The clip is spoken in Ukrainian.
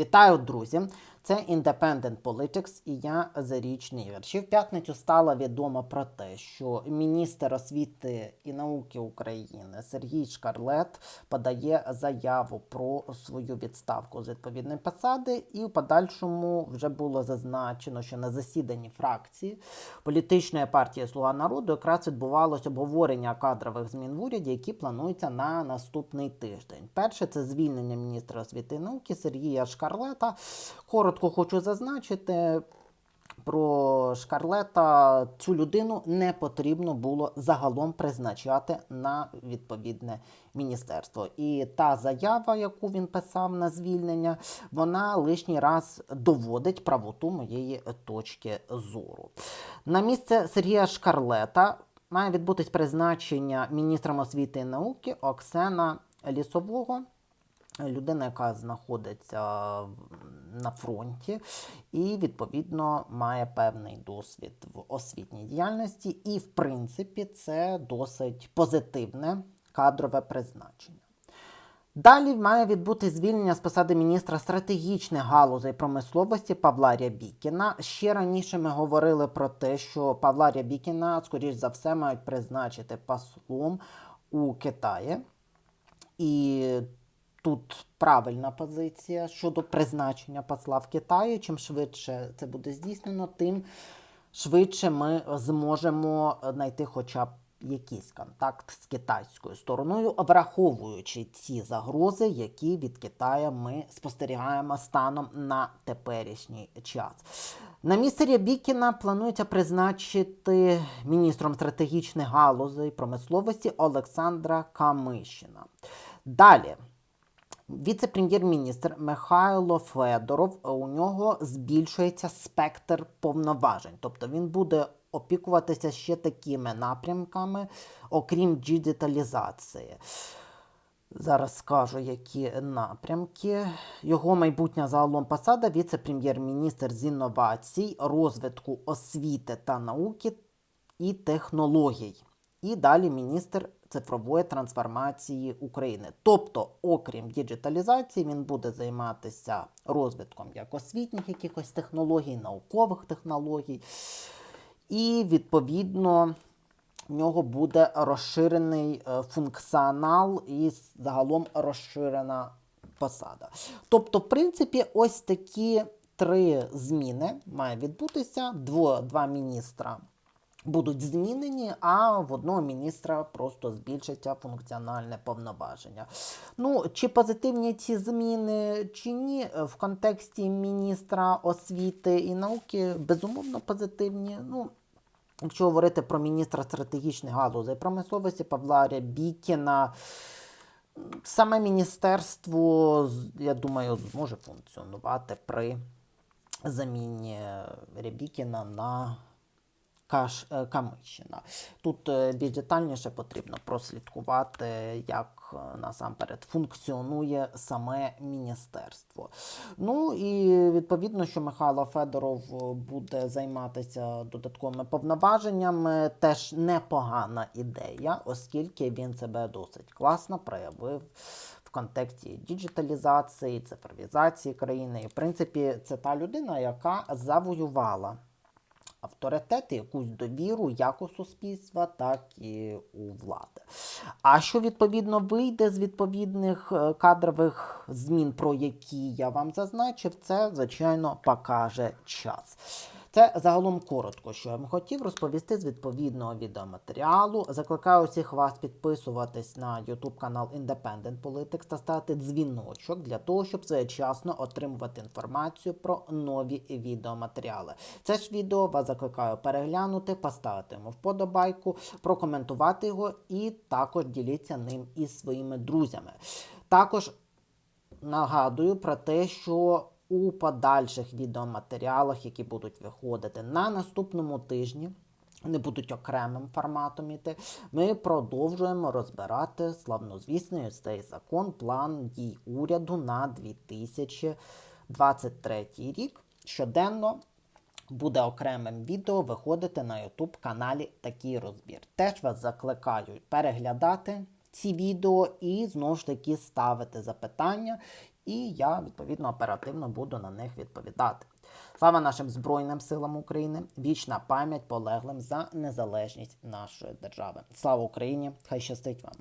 Вітаю, друзі! Це Independent Politics і я Зарічний Ігор. Ще в п'ятницю стало відомо про те, що міністр освіти і науки України Сергій Шкарлет подає заяву про свою відставку з відповідної посади, і в подальшому вже було зазначено, що на засіданні фракції політичної партії Слуга народу якраз відбувалось обговорення кадрових змін в уряді, які плануються на наступний тиждень. Перше це звільнення міністра освіти і науки Сергія Шкарлета. Коротко хочу зазначити. Про Шкарлета цю людину не потрібно було загалом призначати на відповідне міністерство. І та заява, яку він писав на звільнення, вона лишній раз доводить правоту моєї точки зору. На місце Сергія Шкарлета має відбутись призначення міністром освіти і науки Оксена Лісового людина, яка знаходиться на фронті, і відповідно має певний досвід в освітній діяльності, і в принципі це досить позитивне кадрове призначення. Далі має відбути звільнення з посади міністра стратегічних галузей промисловості Павла Рябікіна. Ще раніше ми говорили про те, що Павла Рябікіна, скоріш за все, мають призначити послом у Китаї. І тут правильна позиція щодо призначення посла в Китаї. Чим швидше це буде здійснено, тим швидше ми зможемо знайти хоча б якийсь контакт з китайською стороною, враховуючи ці загрози, які від Китаю ми спостерігаємо станом на теперішній час. На місце Рябікіна планується призначити міністром стратегічних галузей промисловості Олександра Камишина. Далі. Віце-прем'єр-міністр Михайло Федоров у нього збільшується спектр повноважень, тобто він буде опікуватися ще такими напрямками, окрім діджиталізації. Зараз скажу, які напрямки. Його майбутня загалом посада віце-прем'єр-міністр з інновацій, розвитку освіти та науки і технологій. І далі міністр цифрової трансформації України. Тобто, окрім діджиталізації, він буде займатися розвитком як освітніх якихось технологій, наукових технологій. І відповідно в нього буде розширений е, функціонал і загалом розширена посада. Тобто, в принципі, ось такі три зміни має відбутися. Дво, два міністра будуть змінені, а в одного міністра просто збільшиться функціональне повноваження. Ну, чи позитивні ці зміни, чи ні, в контексті міністра освіти і науки, безумовно, позитивні. Ну, Якщо говорити про міністра стратегічних галузей промисловості Павла Рябікіна, саме міністерство, я думаю, зможе функціонувати при заміні Рябікіна на Каш, е, Камишина. Тут е, більш детальніше потрібно прослідкувати, як е, насамперед функціонує саме міністерство. Ну і відповідно, що Михайло Федоров буде займатися додатковими повноваженнями, теж непогана ідея, оскільки він себе досить класно проявив в контексті діджиталізації, цифровізації країни. І в принципі, це та людина, яка завоювала авторитет якусь довіру як у суспільства, так і у влади. А що відповідно вийде з відповідних е, кадрових змін, про які я вам зазначив, це звичайно покаже час. Це загалом коротко, що я вам хотів розповісти з відповідного відеоматеріалу. Закликаю всіх вас підписуватись на YouTube канал Independent Politics та ставити дзвіночок для того, щоб своєчасно отримувати інформацію про нові відеоматеріали. Це ж відео вас закликаю переглянути, поставити йому вподобайку, прокоментувати його і також діліться ним із своїми друзями. Також нагадую про те, що у подальших відеоматеріалах, які будуть виходити на наступному тижні, вони будуть окремим форматом іти. Ми продовжуємо розбирати славнозвісний цей закон, план дій уряду на 2023 рік. Щоденно буде окремим відео виходити на YouTube каналі такий розбір. Теж вас закликаю переглядати ці відео і знову ж таки ставити запитання і я відповідно оперативно буду на них відповідати. Слава нашим Збройним силам України! Вічна пам'ять полеглим за незалежність нашої держави. Слава Україні! Хай щастить вам!